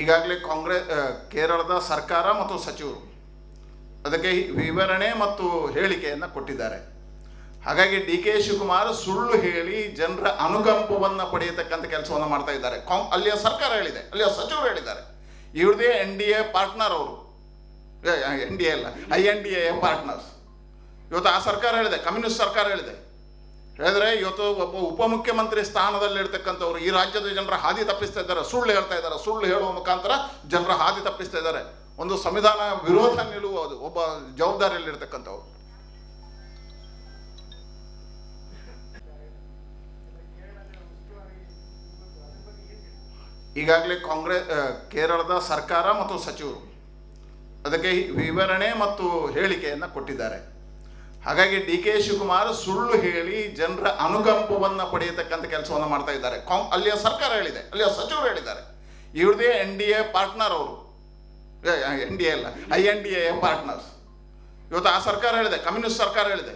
ಈಗಾಗಲೇ ಕಾಂಗ್ರೆಸ್ ಕೇರಳದ ಸರ್ಕಾರ ಮತ್ತು ಸಚಿವರು ಅದಕ್ಕೆ ವಿವರಣೆ ಮತ್ತು ಹೇಳಿಕೆಯನ್ನು ಕೊಟ್ಟಿದ್ದಾರೆ. ಹಾಗಾಗಿ ಡಿ ಕೆ ಶಿವಕುಮಾರ್ ಸುಳ್ಳು ಹೇಳಿ ಜನರ ಅನುಕಂಪವನ್ನು ಪಡೆಯತಕ್ಕಂಥ ಕೆಲಸವನ್ನು ಮಾಡ್ತಾ ಇದ್ದಾರೆ. ಕಾಂ, ಅಲ್ಲಿಯ ಸರ್ಕಾರ ಹೇಳಿದೆ, ಅಲ್ಲಿಯ ಸಚಿವರು ಹೇಳಿದ್ದಾರೆ. ಇವ್ರದೇ ಎನ್ ಡಿ ಎ ಪಾರ್ಟ್ನರ್ ಅವರು. ಎನ್ ಡಿ ಎ ಅಲ್ಲ, I N D A partners. ಇವತ್ತು ಆ ಸರ್ಕಾರ ಹೇಳಿದೆ, ಕಮ್ಯುನಿಸ್ಟ್ ಸರ್ಕಾರ ಹೇಳಿದೆ. ಹೇಳಿದ್ರೆ ಇವತ್ತು ಒಬ್ಬ ಉಪಮುಖ್ಯಮಂತ್ರಿ ಸ್ಥಾನದಲ್ಲಿರ್ತಕ್ಕಂಥವ್ರು ಈ ರಾಜ್ಯದ ಜನರ ಹಾದಿ ತಪ್ಪಿಸ್ತಾ ಇದ್ದಾರೆ, ಸುಳ್ಳು ಹೇಳ್ತಾ ಇದ್ದಾರೆ, ಸುಳ್ಳು ಹೇಳುವ ಮುಖಾಂತರ ಜನರ ಹಾದಿ ತಪ್ಪಿಸ್ತಾ ಇದ್ದಾರೆ. ಒಂದು ಸಂವಿಧಾನ ವಿರೋಧ ನಿಲ್ಲುವುದು ಒಬ್ಬ ಜವಾಬ್ದಾರಿಯಲ್ಲಿರ್ತಕ್ಕಂಥವ್ರು. ಈಗಾಗಲೇ ಕಾಂಗ್ರೆಸ್ ಕೇರಳದ ಸರ್ಕಾರ ಮತ್ತು ಸಚಿವರು ಅದಕ್ಕೆ ವಿವರಣೆ ಮತ್ತು ಹೇಳಿಕೆಯನ್ನು ಕೊಟ್ಟಿದ್ದಾರೆ. ಹಾಗಾಗಿ ಡಿ ಕೆ ಶಿವಕುಮಾರ್ ಸುಳ್ಳು ಹೇಳಿ ಜನರ ಅನುಕಂಪವನ್ನು ಪಡೆಯತಕ್ಕಂಥ ಕೆಲಸವನ್ನು ಮಾಡ್ತಾ ಇದ್ದಾರೆ. ಕಾಂ ಅಲ್ಲಿಯ ಸರ್ಕಾರ ಹೇಳಿದೆ, ಅಲ್ಲಿಯ ಸಚಿವರು ಹೇಳಿದ್ದಾರೆ. ಇವ್ರದೇ ಎನ್ ಡಿ ಎ ಪಾರ್ಟ್ನರ್ ಅವರು. ಎನ್ ಡಿ ಎ ಅಲ್ಲ, I N D A partners. ಇವತ್ತು ಆ ಸರ್ಕಾರ ಹೇಳಿದೆ, ಕಮ್ಯುನಿಸ್ಟ್ ಸರ್ಕಾರ ಹೇಳಿದೆ.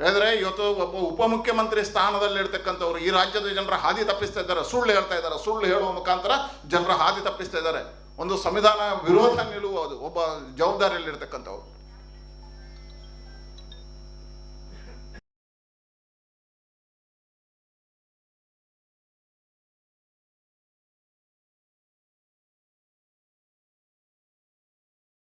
ಹೇಳಿದ್ರೆ ಇವತ್ತು ಒಬ್ಬ ಉಪಮುಖ್ಯಮಂತ್ರಿ ಸ್ಥಾನದಲ್ಲಿರ್ತಕ್ಕಂಥವ್ರು ಈ ರಾಜ್ಯದ ಜನರ ಹಾದಿ ತಪ್ಪಿಸ್ತಾ ಇದ್ದಾರೆ, ಸುಳ್ಳು ಹೇಳ್ತಾ ಇದ್ದಾರೆ, ಸುಳ್ಳು ಹೇಳುವ ಮುಖಾಂತರ ಜನರ ಹಾದಿ ತಪ್ಪಿಸ್ತಾ ಇದ್ದಾರೆ. ಒಂದು ಸಂವಿಧಾನ ವಿರೋಧ ನಿಲ್ಲುವುದು ಒಬ್ಬ ಜವಾಬ್ದಾರಿಯಲ್ಲಿರ್ತಕ್ಕಂಥವ್ರು.